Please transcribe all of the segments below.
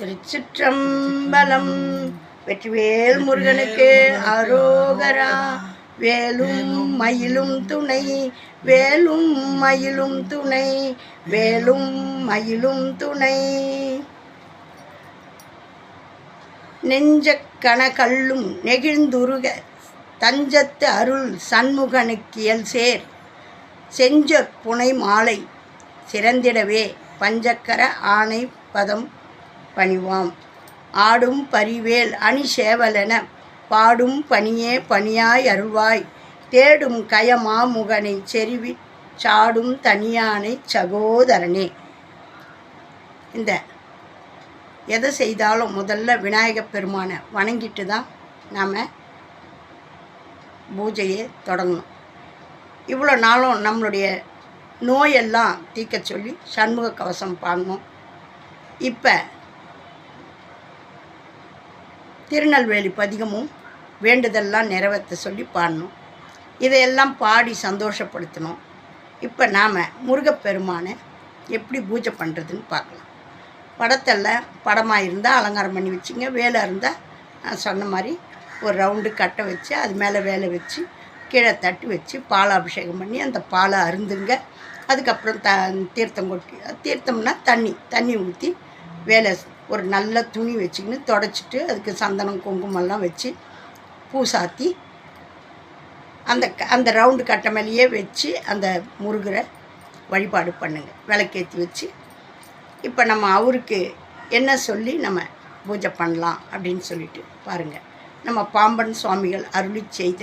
திருச்சிற்றம்பலம். வெற்றிவேல் முருகனுக்கு அரோகரா. வேலும் மயிலும் துணை. வேலும் மயிலும் துணை. வேலும் மயிலும் துணை. நெஞ்ச கணக்கல்லும் நெகிழ்ந்துருக. தஞ்சத்து அருள் சண்முகனுக்கியல் சேர். செஞ்சற் புனை மாலை சிறந்திடவே பஞ்சக்கர ஆணை பதம் பணிவாம். ஆடும் பரிவேல் அணி சேவலென பாடும் பணியே பணியாய் அருள்வாய். தேடும் கயமா முகனை செருவி சாடும் தனியானை சகோதரனே. இந்த எதை செய்தாலும் முதல்ல விநாயகப் பெருமானை வணங்கிட்டு தான் நாம் பூஜையை தொடங்கணும். இவ்வளோ நாளும் நம்மளுடைய நோயெல்லாம் தீக்க சொல்லி சண்முக கவசம் பாடணும் இப்போ திருநெல்வேலி பதிகமும் வேண்டுதல்லாம் நிறைவேற்ற சொல்லி பாடணும். இதையெல்லாம் பாடி சந்தோஷப்படுத்தணும். இப்போ நாம் முருகப்பெருமானை எப்படி பூஜை பண்ணுறதுன்னு பார்க்கலாம். படத்தில் படமாக இருந்தால் அலங்காரம் பண்ணி வச்சுங்க வேலை இருந்தால் நான் சொன்ன மாதிரி ஒரு ரவுண்டு கட்டை வச்சு அது மேலே வேலை வச்சு கீழே தட்டி வச்சு பால் அபிஷேகம் பண்ணி அந்த பாலை அருந்துங்க. அதுக்கப்புறம் த தீர்த்தம் கொட்டி தீர்த்தம்னா தண்ணி தண்ணி ஊற்றி வேலை ஒரு நல்ல துணி வச்சுக்கின்னு தொடச்சிட்டு அதுக்கு சந்தனம் குங்குமம்லாம் வச்சு பூ சாத்தி அந்த க- அந்த ரவுண்டு கட்டை மேலேயே வச்சு அந்த முருகரை வழிபாடு பண்ணுங்கள் விளக்கேற்றி வச்சு இப்போ நம்ம அவருக்கு என்ன சொல்லி நம்ம பூஜை பண்ணலாம் அப்படின்னு சொல்லிட்டு பாருங்கள் நம்ம பாம்பன் சுவாமிகள் அருளி செய்த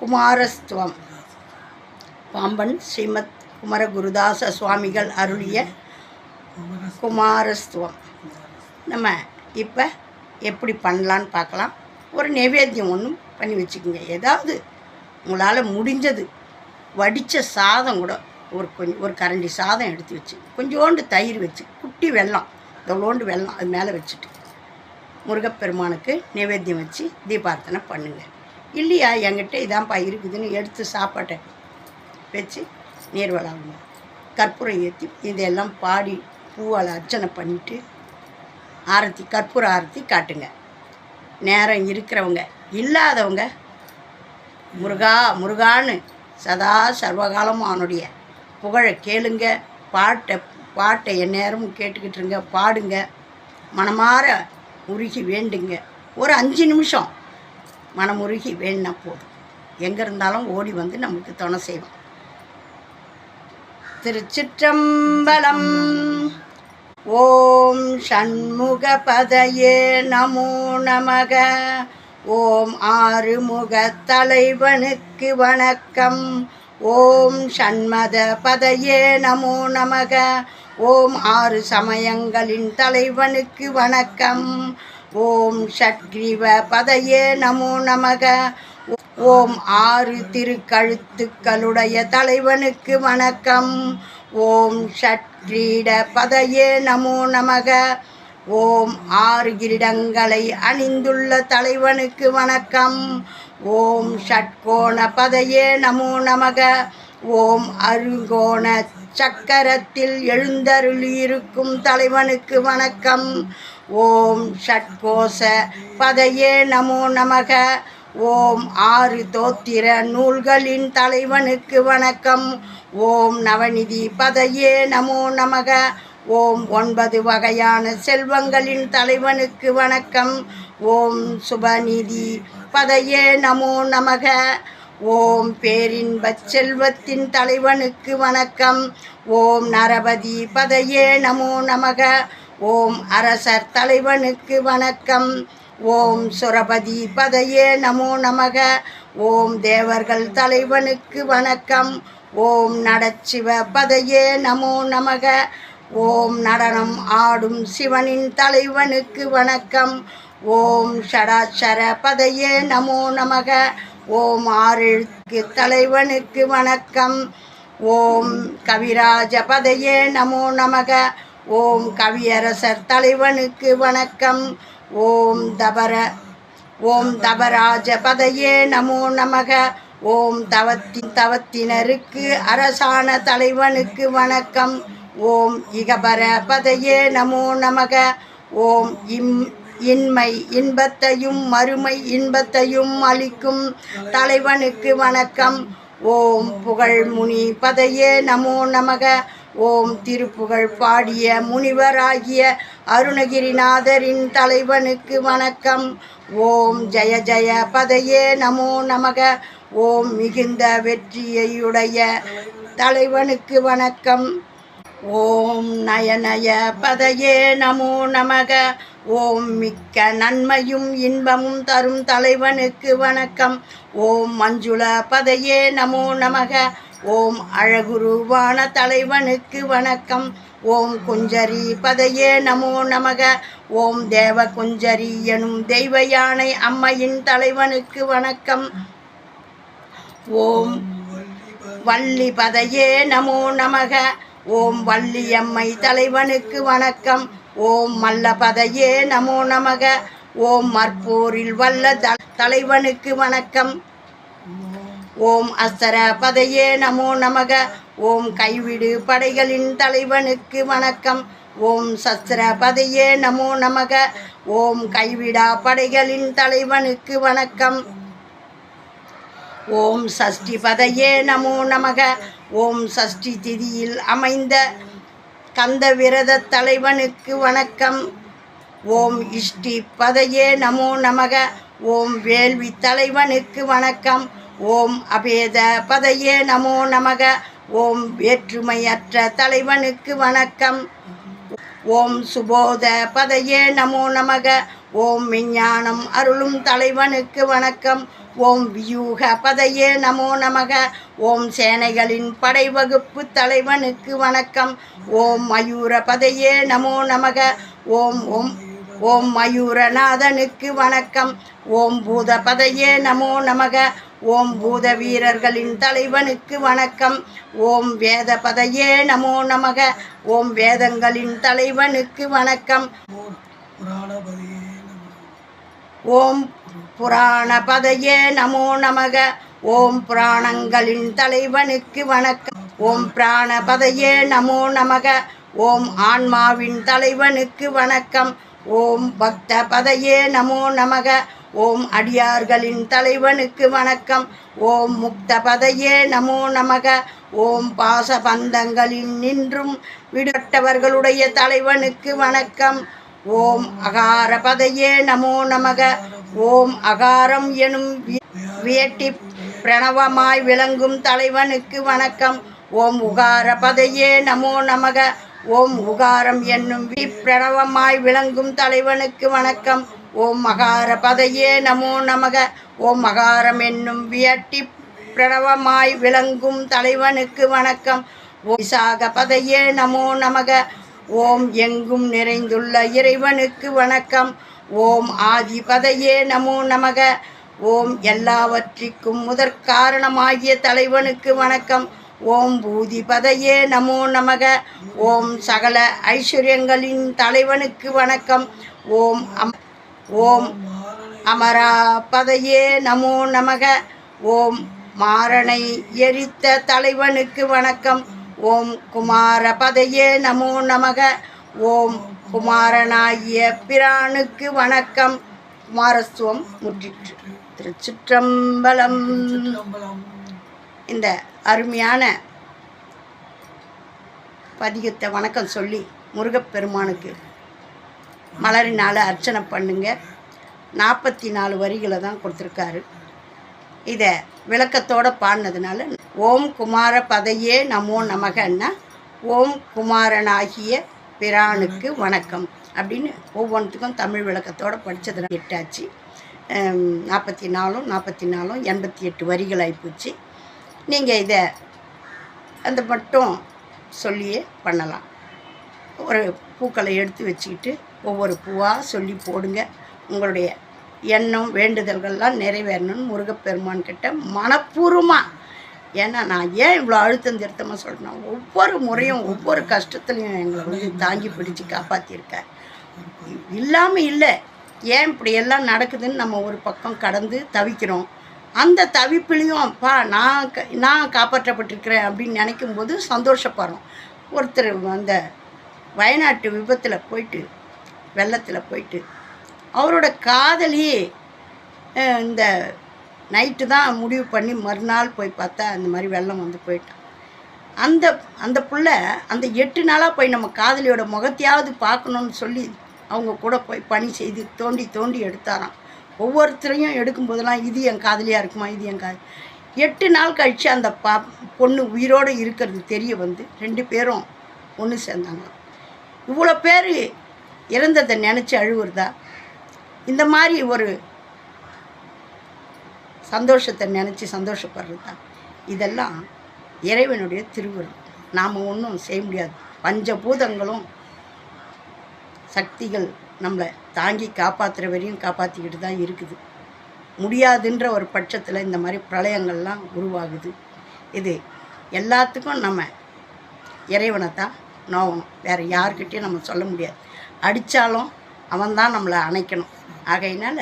குமாரஸ்துவம். பாம்பன் ஸ்ரீமத் குமரகுருதாச சுவாமிகள் அருளிய குமாரஸ்துவம். நம்ம இப்போ எப்படி பண்ணலான்னு பார்க்கலாம். ஒரு நைவேத்தியம் ஒன்றும் பண்ணி வச்சுக்கோங்க. ஏதாவது உங்களால் முடிஞ்சது வடித்த சாதம் கூட ஒரு கொஞ்சம் ஒரு கரண்டி சாதம் எடுத்து வச்சு கொஞ்சோண்டு தயிர் வச்சு குட்டி வெல்லம் இவ்வளோண்டு வெல்லம் அது மேலே வச்சுட்டு முருகப்பெருமானுக்கு நைவேத்தியம் வச்சு தீபார்த்தனை பண்ணுங்கள் இல்லையா? என்கிட்ட இதான்ப்பா இருக்குதுன்னு எடுத்து சாப்பாட்டை வச்சு நீர் கற்பூரம் ஏற்றி இதெல்லாம் பாடி பூவால் அர்ச்சனை பண்ணிவிட்டு ஆரத்தி கற்பூர ஆரத்தி காட்டுங்க. நேரம் இருக்கிறவங்க இல்லாதவங்க முருகா முருகான்னு சதா சர்வகாலமும் அவனுடைய புகழை கேளுங்க பாட்டை பாட்டை எந்நேரமும் கேட்டுக்கிட்டு இருங்க பாடுங்க மனமார உருகி வேண்டுங்க. ஒரு அஞ்சு நிமிஷம் மனமுருகி வேணுனா போதும். எங்கே இருந்தாலும் ஓடி வந்து நமக்கு துணை செய்வோம் திருச்சிற்றம்பலம். ஓம் சண்முக பதையே நமோ நமக. ஓம் ஆறுமுக தலைவனுக்கு வணக்கம். ஓம் ஷண்மத பதையே நமோ நமக. ஓம் ஆறு சமயங்களின் தலைவனுக்கு வணக்கம். ஓம் ஷட்கிரீவ பதையே நமோ நமக. ஓம் ஆறு திருக்கழுத்துக்களுடைய தலைவனுக்கு வணக்கம். ஓம் ஷட்கிரீட பதையே நமோ நமக. ஓம் ஆறு கிரீடங்களை அணிந்துள்ள தலைவனுக்கு வணக்கம். ஓம் ஷட்கோண பதையே நமோ நமக. ஓம் அருங்கோண சக்கரத்தில் எழுந்தருளியிருக்கும் தலைவனுக்கு வணக்கம். ஓம் ஷட்கோச பதையே நமோ நமக. ஓம் ஆறு தோத்திர நூல்களின் தலைவனுக்கு வணக்கம். ஓம் நவநிதி பதையே நமோ நமக. ஓம் ஒன்பது வகையான செல்வங்களின் தலைவனுக்கு வணக்கம். ஓம் சுபநிதி பதையே நமோ நமக. ஓம் பேரின்ப செல்வத்தின் தலைவனுக்கு வணக்கம். ஓம் நரபதி பதையே நமோ நமக. ஓம் அரசர் தலைவனுக்கு வணக்கம். ஓம் சுரபதி பதையே நமோ நமக. ஓம் தேவர்கள் தலைவனுக்கு வணக்கம். ஓம் நடச்சிவ பதையே நமோ நமக. ஓம் நடனம் ஆடும் சிவனின் தலைவனுக்கு வணக்கம். ஓம் ஷடாட்சர பதையே நமோ நமக. ஓம் ஆறெழுக்கு தலைவனுக்கு வணக்கம். ஓம் கவிராஜ பதையே நமோ நமக. ஓம் கவியரசர் தலைவனுக்கு வணக்கம். ஓம் தபர ஓம் தபராஜ பதையே நமோ நமக. ஓம் தவத்தி தவத்தினருக்கு அரசான தலைவனுக்கு வணக்கம். ஓம் இகபர பதையே நமோ நமக. ஓம் இம் இன்மை இன்பத்தையும் மறுமை இன்பத்தையும் அளிக்கும் தலைவனுக்கு வணக்கம். ஓம் புகழ் முனி பதையே நமோ நமக. ஓம் திருப்புகழ் பாடிய முனிவராகிய அருணகிரிநாதரின் தலைவனுக்கு வணக்கம். ஓம் ஜெய ஜெய பதையே நமோ நமக. ஓம் மிகுந்த வெற்றியையுடைய தலைவனுக்கு வணக்கம். ஓம் நயநய பதையே நமோ நமக. ஓம் மிக்க நன்மையும் இன்பமும் தரும் தலைவனுக்கு வணக்கம். ஓம் மஞ்சுள பதையே நமோ நமக. ஓம் அழகுருவான தலைவனுக்கு வணக்கம். ஓம் குஞ்சரி பதையே நமோ நமக. ஓம் தேவ குஞ்சரி எனும் தெய்வ யானை அம்மையின் தலைவனுக்கு வணக்கம். ஓம் வள்ளி பதையே நமோ நமக. ஓம் வள்ளியம்மை தலைவனுக்கு வணக்கம். ஓம் மல்ல பதையே நமோ நமக. ஓம் மற்போரில் வல்ல த- தலைவனுக்கு வணக்கம். ஓம் அஸ்தர பதையே நமோ நமக. ஓம் கைவிடு படைகளின் தலைவனுக்கு வணக்கம். ஓம் சஸ்திர பதையே நமோ நமக. ஓம் கைவிடா படைகளின் தலைவனுக்கு வணக்கம். ஓம் சஷ்டி பதையே நமோ நமக. ஓம் சஷ்டி திதியில் அமைந்த கந்த விரத தலைவனுக்கு வணக்கம். ஓம் இஷ்டி பதையே நமோ நமக. ஓம் வேள்வி தலைவனுக்கு வணக்கம். ஓம் அபேத பதையே நமோ நமக. ஓம் வேற்றுமையற்ற தலைவனுக்கு வணக்கம். ஓம் சுபோத பதையே நமோ நமக. ஓம் விஞ்ஞானம் அருளும் தலைவனுக்கு வணக்கம். ஓம் வியூக பதையே நமோ நமக. ஓம் சேனைகளின் படைவகுப்பு தலைவனுக்கு வணக்கம். ஓம் மயூர பதையே நமோ நமக. ஓம் ஓம் ஓம் மயூரநாதனுக்கு வணக்கம். ஓம் பூத பதையே நமோ நமக. ஓம் பூத வீரர்களின் தலைவனுக்கு வணக்கம். ஓம் வேத பதையே நமோ நமக. ஓம் வேதங்களின் தலைவனுக்கு வணக்கம். ஓம் புராண பதையே நமோ நமக. ஓம் புராணங்களின் தலைவனுக்கு வணக்கம். ஓம் பிராண பதையே நமோ நமக. ஓம் ஆன்மாவின் தலைவனுக்கு வணக்கம். ஓம் பக்த பதையே நமோ நமக. ஓம் அடியார்களின் தலைவனுக்கு வணக்கம். ஓம் முக்தபதையே நமோ நமக. ஓம் பாசபந்தங்களில் நின்றும் விடட்டவர்களுடைய தலைவனுக்கு வணக்கம். ஓம் அகார பதையே நமோ நமக. ஓம் அகாரம் எனும் வி- வியட்டி பிரணவமாய் விளங்கும் தலைவனுக்கு வணக்கம். ஓம் உகார பதையே நமோ நமக. ஓம் உகாரம் என்னும் வி பிரணவமாய் விளங்கும் தலைவனுக்கு வணக்கம். ஓம் மகார பதையே நமோ நமக. ஓம் மகாரம் என்னும் வியட்டி பிரணவமாய் விளங்கும் தலைவனுக்கு வணக்கம். விசாக பதையே நமோ நமக. ஓம் எங்கும் நிறைந்துள்ள இறைவனுக்கு வணக்கம். ஓம் ஆதி பதையே நமோ நமக. ஓம் எல்லாவற்றிற்கும் முதற் காரணமாகிய தலைவனுக்கு வணக்கம். ஓம் பூதி பதையே நமோ நமக. ஓம் சகல ஐஸ்வர்யங்களின் தலைவனுக்கு வணக்கம். ஓம் அம் ஓம் அமராபதையே நமோ நமக. ஓம் மாறனை எரித்த தலைவனுக்கு வணக்கம். ஓம் குமார பதையே நமோ நமக. ஓம் குமாரனாகிய பிரானுக்கு வணக்கம். குமாரத்துவம் முற்றிற்று. திருச்சிற்றம்பலம். சிற்றம்பலம் இந்த அருமையான பதிகத்தை வணக்கம் சொல்லி முருகப்பெருமானுக்கு மலரினால் அர்ச்சனை பண்ணுங்க. நாற்பத்தி நாலு வரிகளை தான் கொடுத்துருக்காரு. இதை விளக்கத்தோட பாடினதுனால ஓம் குமார பதையே நமோ நமகன்னா ஓம் குமாரனாகிய பிரானுக்கு வணக்கம். அப்படின்னு ஒவ்வொன்றுத்துக்கும் தமிழ் விளக்கத்தோடு படித்ததுனால எட்டாச்சு. நாற்பத்தி நாலும் நாற்பத்தி நாலும் எண்பத்தி எட்டு வரிகள் ஆகிப்போச்சு நீங்கள் இதை அந்த மட்டும் சொல்லியே பண்ணலாம். ஒரு பூக்களை எடுத்து வச்சுக்கிட்டு ஒவ்வொரு பூவாக சொல்லி போடுங்க. உங்களுடைய எண்ணம் வேண்டுதல்கள்லாம் நிறைவேறணும்னு முருகப்பெருமான் கிட்ட மனப்பூர்வமாக ஏன்னா நான் ஏன் இவ்வளோ அழுத்தம் திருத்தமாக சொல்கிறேன்னா ஒவ்வொரு முறையும் ஒவ்வொரு கஷ்டத்துலையும் எங்களை வந்து தாங்கி பிடிச்சி காப்பாற்றியிருக்கார் இல்லாமல் இல்லை. ஏன் இப்படி எல்லாம் நடக்குதுன்னு நம்ம ஒரு பக்கம் கடந்து தவிக்கிறோம். அந்த தவிப்புலையும் அப்பா நான் க- நான் காப்பாற்றப்பட்டிருக்கிறேன் அப்படின்னு நினைக்கும் போது சந்தோஷப்படுறோம். ஒருத்தர் அந்த வயநாட்டு விபத்தில் போயிட்டு வெள்ளத்தில் போயிட்டு. அவரோட காதலி இந்த நைட்டு தான் முடிவு பண்ணி மறுநாள் போய் பார்த்தா அந்த மாதிரி வெள்ளம் வந்து போயிட்டான். அந்த அந்த புள்ள அந்த எட்டு நாளாக போய் நம்ம காதலியோட முகத்தையாவது பார்க்கணுன்னு சொல்லி அவங்க கூட போய் பணி செய்து தோண்டி தோண்டி எடுத்தாராம். ஒவ்வொருத்தரையும் எடுக்கும்போதெல்லாம் இது என் காதலியாக இருக்குமா இது என் காதலி எட்டு நாள் கழித்து அந்த பா பொண்ணு உயிரோடு இருக்கிறது தெரிய வந்து ரெண்டு பேரும் ஒன்று சேர்ந்தாங்க இவ்வளோ பேர் இறந்ததை நினச்சி அழுவுறதா? இந்த மாதிரி ஒரு சந்தோஷத்தை நினச்சி சந்தோஷப்படுறதா? இதெல்லாம் இறைவனுடைய திருவுருள் நாம் ஒன்றும் செய்ய முடியாது. பஞ்சபூதங்களும் சக்திகள் நம்மளை தாங்கி காப்பாற்றுற வரையும் காப்பாற்றிக்கிட்டு தான் இருக்குது. முடியாதுன்ற ஒரு பட்சத்தில் இந்த மாதிரி பிரளயங்கள்லாம் உருவாகுது. இது எல்லாத்துக்கும் நம்ம இறைவனை தான் நோவணும் வேறு யார்கிட்டயும் நம்ம சொல்ல முடியாது. அடித்தாலும் அவன் தான் நம்மளை அணைக்கணும். ஆகையினால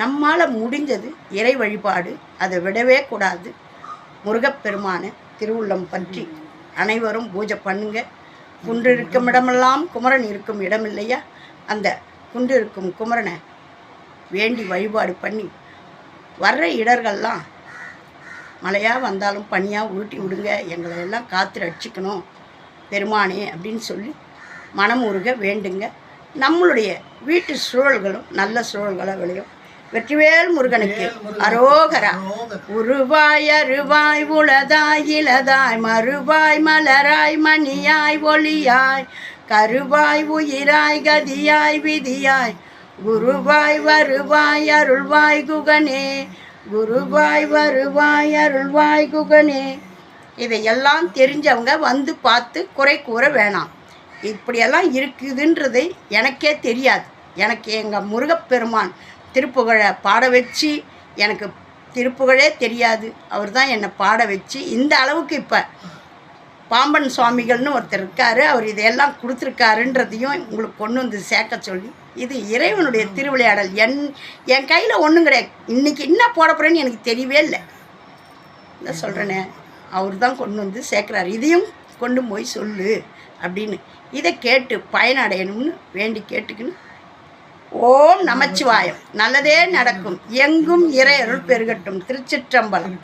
நம்மால் முடிஞ்சது இறை வழிபாடு. அதை விடவே கூடாது. முருகப்பெருமானை திருவுள்ளம் பற்றி அனைவரும் பூஜை பண்ணுங்க. குன்று இருக்கும் இடமெல்லாம் குமரன் இருக்கும் இடம் இல்லையா? அந்த குன்று இருக்கும் குமரனை வேண்டி வழிபாடு பண்ணி வர்ற இடர்கள்லாம் மழையாக வந்தாலும் பனியாக உருட்டி விடுங்க. எங்களை எல்லாம் காத்து ரட்சிக்கணும். பெருமானே அப்படின்னு சொல்லி மனமுருக வேண்டுங்க. நம்மளுடைய வீட்டு சூழல்களும் நல்ல சூழல்களாக விளையும். வெற்றிவேல் முருகனுக்கு அரோகரா. உருவாய் அருவாய் உளதாய் இளதாய் மறுவாய் மலராய் மணியாய் ஒளியாய் கருவாய் உயிராய் கதியாய் விதியாய். குருவாய் வருவாய் அருள்வாய் குகனே குருவாய் வருவாய் அருள்வாய் குகனே. இதையெல்லாம் தெரிஞ்சவங்க வந்து பார்த்து குறை கூற வேணாம். இப்படியெல்லாம் இருக்குதுன்றது எனக்கே தெரியாது. எனக்கு எங்கள் முருகப்பெருமான் திருப்புகழை பாட வச்சு எனக்கு திருப்புகழே தெரியாது. அவர் தான் என்னை பாட வச்சு இந்த அளவுக்கு இப்போ பாம்பன் சுவாமிகள்னு ஒருத்தர் இருக்காரு. அவர் இதையெல்லாம் கொடுத்துருக்காருன்றதையும் உங்களுக்கு கொண்டு வந்து சேர்க்க சொல்லி இது இறைவனுடைய திருவிளையாடல். என் என் கையில் ஒன்றும் கிடையாது. இன்றைக்கி என்ன போட போகிறேன்னு எனக்கு தெரியவே இல்லை. என்ன சொல்கிறேனே அவர் தான் கொண்டு வந்து சேர்க்குறாரு. இதையும் கொண்டு போய் சொல்லு அப்படின்னு. இதை கேட்டு பயனடையணும்னு வேண்டி கேட்டுக்கின்னு ஓம் நமச்சிவாயம். நல்லதே நடக்கும். எங்கும் இறை அருள் பெருகட்டும். திருச்சிற்றம்பலம்.